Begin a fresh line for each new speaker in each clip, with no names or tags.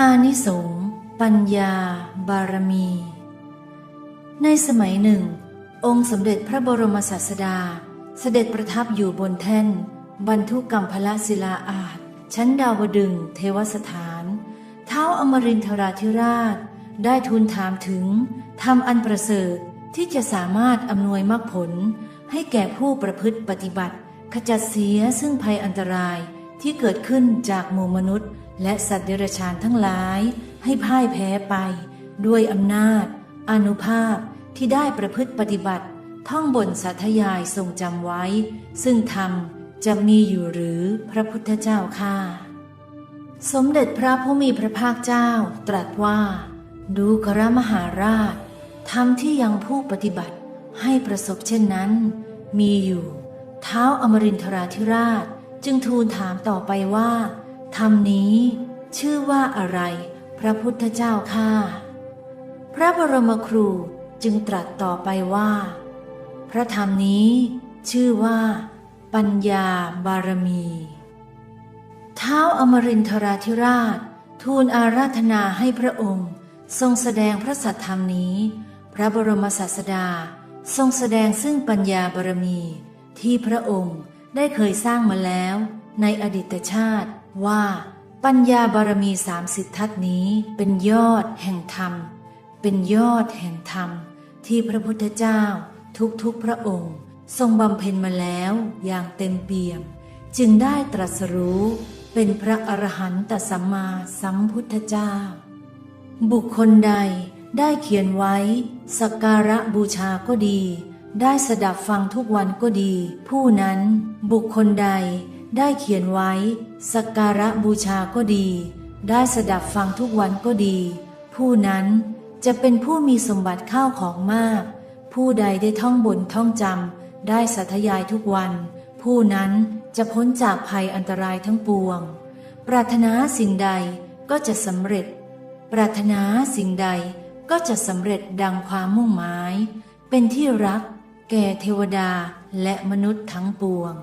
อานิสงส์ปัญญา บารมี ในสมัยหนึ่ง องค์สมเด็จพระบรมศาสดา เสด็จประทับอยู่บนแท่น บรรทุกกรรมพละศิลาอาจชั้นดาวดึงเทวสถาน เท้าอมรินทราธิราช ได้ทูลถามถึงธรรมอันประเสริฐที่จะสามารถอำนวยมรรคผล ให้แก่ผู้ประพฤติปฏิบัติ ขจัดเสียซึ่งภัยอันตราย ที่เกิดขึ้นจากหมู่มนุษย์ และสัตว์เดรัจฉานทั้งหลาย ให้พ่ายแพ้ไป ด้วยอำนาจ อนุภาพที่ได้ประพฤติปฏิบัติ ท่องบนสาธยายทรงจำไว้ ซึ่งธรรมจะมีอยู่หรือพระพุทธเจ้าค่าสมเด็จพระผู้มีพระภาคเจ้าตรัสว่า ดูกรมหาราชธรรมที่ยังผู้ปฏิบัติให้ประสบเช่นนั้น มีอยู่ เท้าอมรินทราธิราช จึงทูลถามต่อไปว่าธรรมนี้ ชื่อว่าอะไร พระพุทธเจ้าข้าพระบรมครูจึงตรัสต่อไปว่า พระธรรมนี้ ชื่อว่า ปัญญาบารมีเท้าอมรินทราธิราช ทูลอาราธนาให้พระองค์ ทรงแสดงพระสัทธรรมนี้ พระบรมศาสดา ทรงแสดงซึ่งปัญญาบารมี ที่พระองค์ ได้เคยสร้างมาแล้ว ในอดีตชาติว่า ปัญญาบารมีสามสิททัศนี้เป็นยอดแห่งธรรม เป็นยอดแห่งธรรม ที่พระพุทธเจ้าทุกๆพระองค์ ทรงบำเพ็ญมาแล้วอย่างเต็มเปี่ยม จึงได้ตรัสรู้เป็นพระอรหันตสัมมาสัมพุทธเจ้า บุคคลใดได้เขียนไว้สักการะบูชาก็ดี ได้สดับฟังทุกวันก็ดี ผู้นั้นบุคคลใดได้เขียนไว้ สักการะบูชาก็ดี ได้สดับฟังทุกวันก็ดี ผู้นั้นจะเป็นผู้มีสมบัติข้าวของมาก ผู้ใดได้ท่องบนท่องจำได้สัทยายทุกวัน ผู้นั้นจะพ้นจากภัยอันตรายทั้งปวง ปรารถนาสิ่งใดก็จะสำเร็จ ปรารถนาสิ่งใดก็จะสำเร็จดังความมุ่งหมาย เป็นที่รัก แก่เทวดาและมนุษย์ทั้งปวง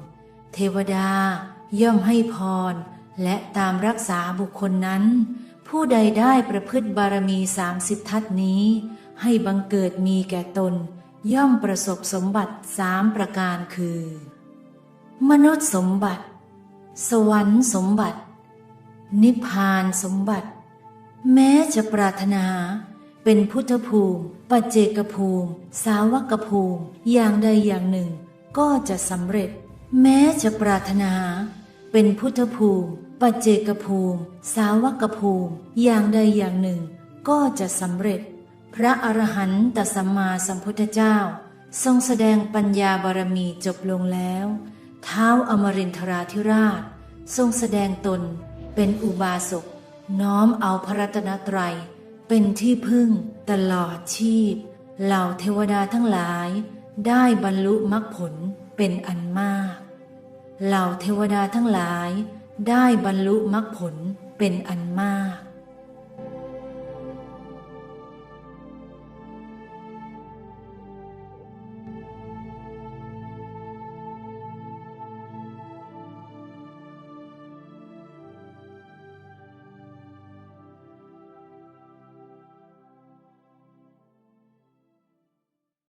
เทวดาย่อมให้พร และตามรักษาบุคคลนั้น ผู้ใดได้ประพฤติบารมีสามสิททัศนี้ ให้บังเกิดมีแก่ตน ย่อมประสบสมบัติสามประการคือ มนุษย์สมบัติ สวรรค์สมบัติ นิพพานสมบัติ แม้จะปรารถนา เป็นพุทธภูมิ ปัจเจกภูมิ สาวกภูมิ อย่างใดอย่างหนึ่ง ก็จะสำเร็จ แม้จะปรารถนา เป็นพุทธภูมิ ปัจเจกภูมิ สาวกภูมิ อย่างใดอย่างหนึ่ง ก็จะสำเร็จ พระอรหันตสัมมาสัมพุทธเจ้า ทรงแสดงปัญญาบารมีจบลงแล้วเท้าอมรินทราธิราช ทรงแสดงตนเป็นอุบาสกน้อมเอาพระรัตนตรัย เป็นที่พึ่งตลอดชีพ เหล่าเทวดาทั้งหลาย ได้บรรลุมรรคผลเป็นอันมาก เหล่าเทวดาทั้งหลาย ได้บรรลุมรรคผลเป็นอันมาก